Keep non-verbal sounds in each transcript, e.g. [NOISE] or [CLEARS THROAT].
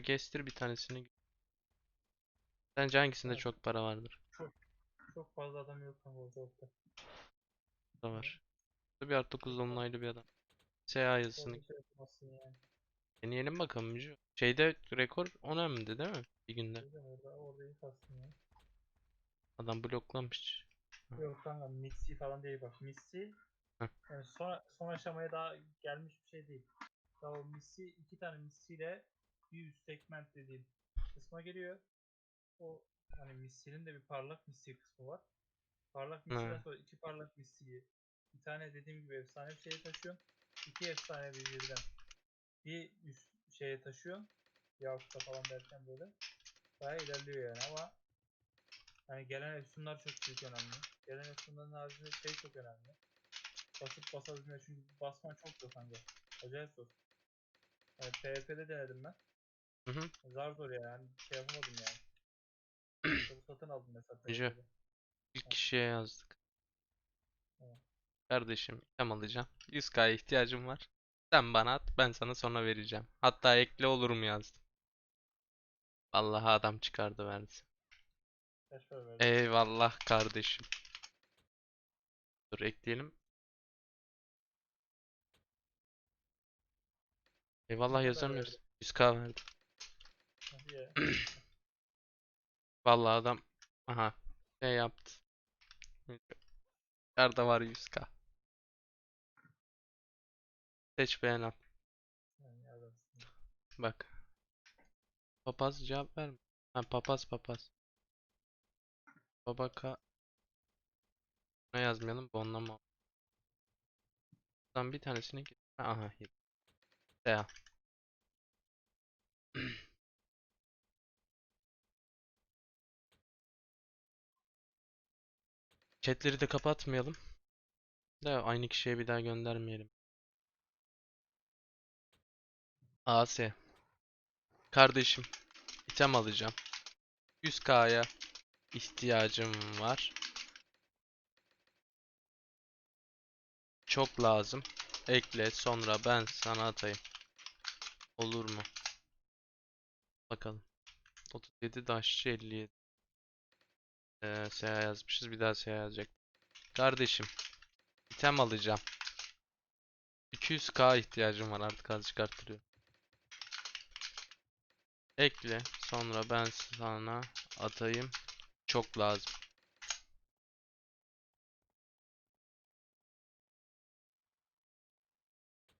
Gestir bir tanesini. Sence hangisinde Evet. çok para vardır? Çok fazla adam yok kanka ortalıkta. Da var. Bir artı 9 online'lı bir adam. SA yazısını Orada şey yani. deneyelim bakalım Mücü. Şeyde rekor 10 emdi değil mi? Bir günde. Orada, orada. Adam bloklamış. Yok kanka Mitsi falan değil bak. Heh. yani son, son aşamaya daha gelmiş bir şey değil. Daha o Mitsi iki tane Mitsi ile bir üst segment dediğim kısma geliyor. O hani Missi'nin de bir parlak Missi kısmı var. Parlak Missi'den Hı. sonra iki parlak Missi'yi bir tane dediğim gibi efsane bir şeye taşıyorsun. İki efsane bir birden bir üst şeye taşıyorsun. Yakut'a falan derken böyle. Daha ilerliyor yani ama Hani gelen efsunlar çok büyük önemli. Gelen efsunların haricinde şey çok önemli. Basıp basabilmek çünkü basman çok zor kanka. Acayip zor. Yani PvP'de denedim ben. Hı hı. Zar zor yani. Şey yapamadım yani. [CLEARS THROAT] Çok satın aldım mesela. PvP'de. İlk kişiye yazdık. Evet. Kardeşim item alacağım. 100k'ya ihtiyacım var. Sen bana at ben sana sonra vereceğim. Hatta ekle olur mu yazdım. Vallahi adam çıkardı verdi. Eyvallah kardeşim. Dur ekleyelim. Eyvallah yazamıyoruz. verdin? 100k verdi. [CLEARS THROAT] Vallahi adam aha şey yaptı. Nerede var 100k? Seç beğen al. Bak. Papaz cevap verme. Ha papaz papaz. Babaka ne yazmayalım bu onunla Buradan bir tanesini git. Ha, Aha. yedi. [CLEARS THROAT] Chatleri de kapatmayalım. De aynı kişiye bir daha göndermeyelim. AS. Kardeşim, item alacağım. 100k'ya ihtiyacım var. Çok lazım. Ekle sonra ben sana atayım. Olur mu? Bakalım. 37 daşçı 57. Ee, SH yazmışız. Bir daha SH yazacak. Kardeşim, item alacağım. 200k ihtiyacım var artık azıcık arttırıyor. Ekle. Sonra ben sana atayım. Çok lazım.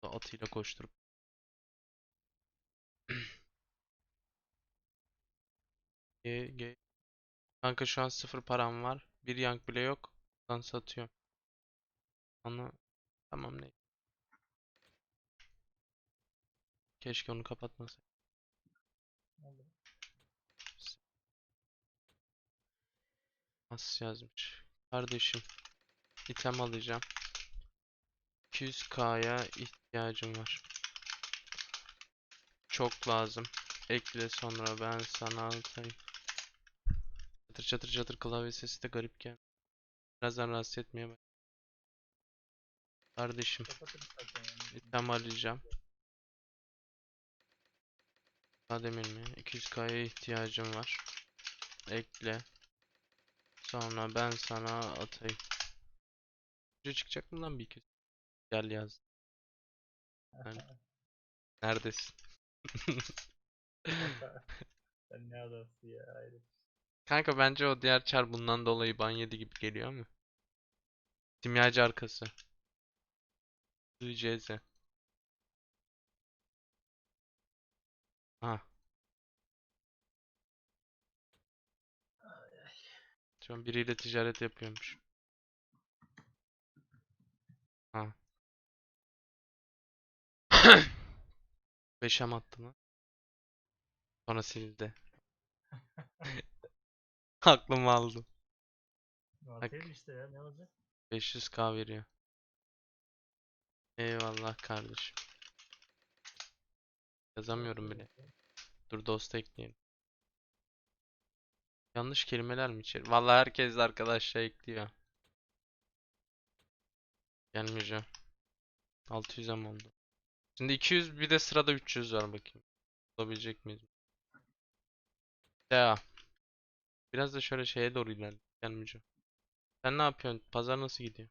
Atıyla koşturup. [CLEARS THROAT] G, G. Kanka şu an sıfır param var. Bir yank bile yok. Ben satıyorum. Onu tamam ne? Keşke onu kapatmasaydım. Nasıl yazmış? Kardeşim, item alacağım. 200k'ya ihtiyacım var. Çok lazım. Ekle sonra ben sana atayım. Çatır çatır çatır klavye sesi de garip gel. Birazdan rahatsız etmeye bak. Kardeşim, item alacağım. Daha mi? 200k'ya ihtiyacım var. Ekle. Sonra ben sana atayım. Önce çıkacak mı lan bir 200? Gel yaz. Yani. Neredesin? [LAUGHS] [LAUGHS] Sen ne adamsın ya. Hayret. Kanka bence o diğer çar bundan dolayı ban yedi gibi geliyor mu? Simyacı arkası. ICZ. Ha. Şu an biriyle ticaret yapıyormuş. Ha. [COUGHS] Beşem attı lan. Sonra sildi. [LAUGHS] [LAUGHS] Aklımı aldı. Atayım işte ya ne olacak? 500k veriyor. Eyvallah kardeşim. Yazamıyorum bile. Dur dost ekleyelim. Yanlış kelimeler mi içeri? Vallahi herkes de arkadaşlar ekliyor. Gelmeyeceğim. 600 ama oldu. Şimdi 200 bir de sırada 300 var bakayım. Bulabilecek miyiz? Ya. Biraz da şöyle şeye doğru ilerle. Gelmeyeceğim. Sen ne yapıyorsun? Pazar nasıl gidiyor?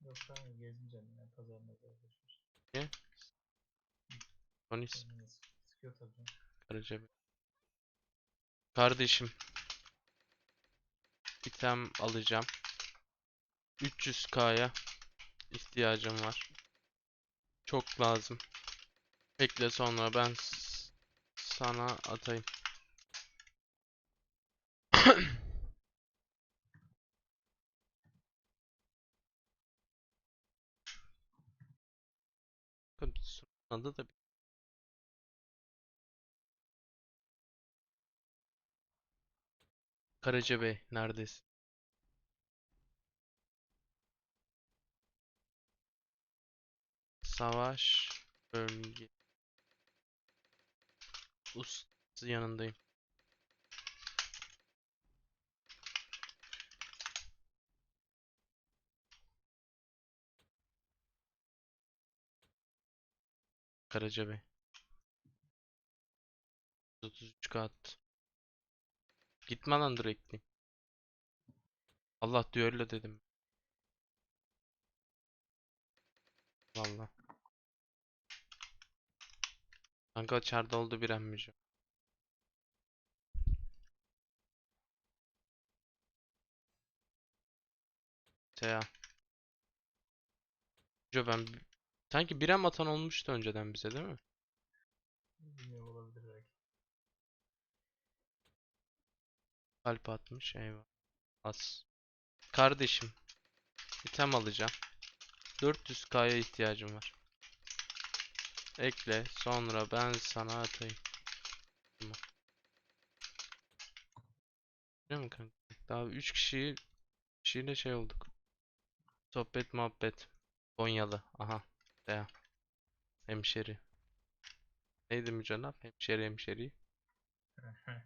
Yok kanka gezmeyeceğim ya pazarına arkadaşlar. Tonis, Sıkıyor tabii. canım. Karacabey. Kardeşim. İtem alacağım. 300k'ya ihtiyacım var. Çok lazım. Bekle sonra ben sana atayım. Adı da Karacabey neredesin? Savaş bölge. Ustası yanındayım. Karacabey. 33 kat. Gitme lan direkt. Allah diyor dedim. Vallahi. Kanka içeride oldu bir emmici. Seya. Hoca ben bi- sanki bir em atan olmuştu önceden bize değil mi? Bilmiyorum olabilir belki. Kalp atmış eyvah. Az. Kardeşim. item alacağım. 400k'ya ihtiyacım var. Ekle sonra ben sana atayım. Tamam. Değil mi kanka? Daha 3 kişi kişiyle şey olduk. Sohbet muhabbet. Konyalı. Aha. Veya. Hemşeri. Neydi mücadele? Hemşeri hemşeri. [LAUGHS]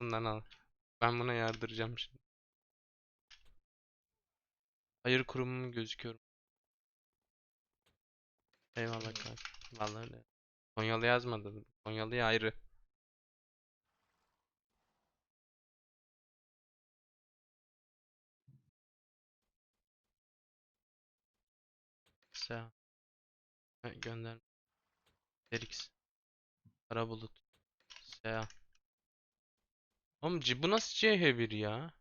Bundan al. Ben buna yardıracağım şimdi. Hayır kurumu gözüküyorum. Eyvallah kanka. Vallahi öyle. Konyalı yazmadı. Konyalı'ya ayrı. Ha, Gönder. Derix. Kara bulut. Seha. Oğlum bu nasıl CH1 ya?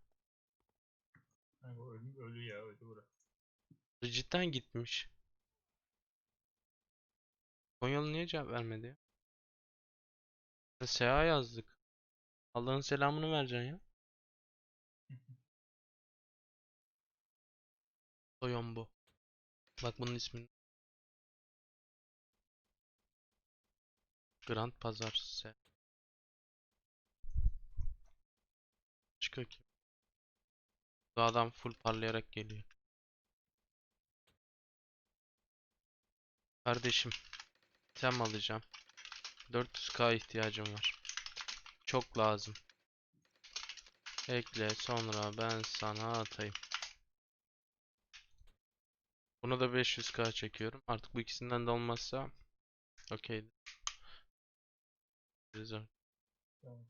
Ölü, ölü ya ölü bura. Bu Cidden gitmiş. Konyalı niye cevap vermedi ya? Seha yazdık. Allah'ın selamını vereceksin ya. [LAUGHS] Soyombo. Bak bunun ismini. Grand Pazar Se. Çıkıyor ki. Bu adam full parlayarak geliyor. Kardeşim. Tem alacağım. 400k ihtiyacım var. Çok lazım. Ekle sonra ben sana atayım. Bunu da 500k çekiyorum. Artık bu ikisinden de olmazsa okey. Tamam.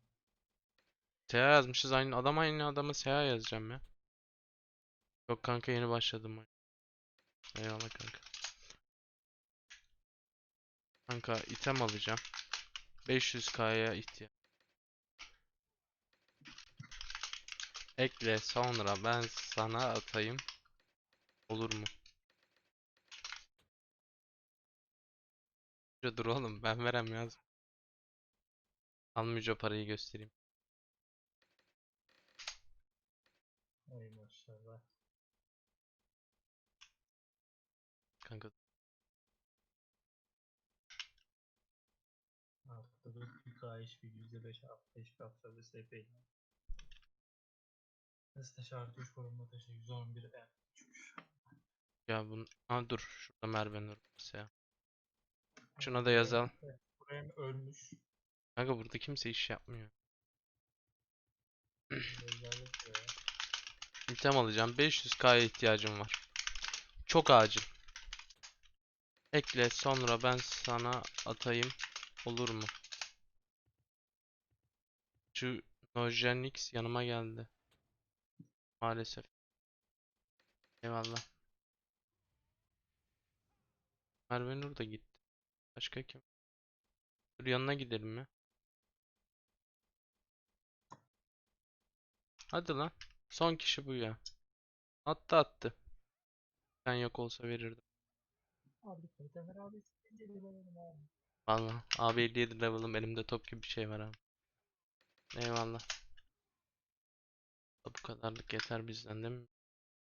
Yazmışız aynı adam aynı adama Seha yazacağım ya. Yok kanka yeni başladım. Eyvallah kanka. Kanka item alacağım. 500k'ya ihtiyaç. Ekle sonra ben sana atayım. Olur mu? Dur oğlum ben verem yaz. Almayacağım parayı göstereyim. Ay maşallah. Kanka Artık da 4 KH bir %5 5 kapsalı SP. Hızlı şartı 3 korunma taşı 111 M. ya bunu... Ha dur şurada Merve Nur Seha. Şuna da yazalım. Buraya ölmüş? Kanka burada kimse iş yapmıyor. İtem alacağım. 500k'ya ihtiyacım var. Çok acil. Ekle sonra ben sana atayım. Olur mu? Şu Nojenix yanıma geldi. Maalesef. Eyvallah. Merve Nur da gitti. Başka kim? Dur yanına gidelim mi? Hadi lan. Son kişi bu ya. Attı attı. Sen yok olsa verirdim. Abi Kaytamer abi ikinci levelim abi. Vallahi. Abi 57 level'ım elimde top gibi bir şey var abi. Eyvallah. Bu kadarlık yeter bizden değil mi?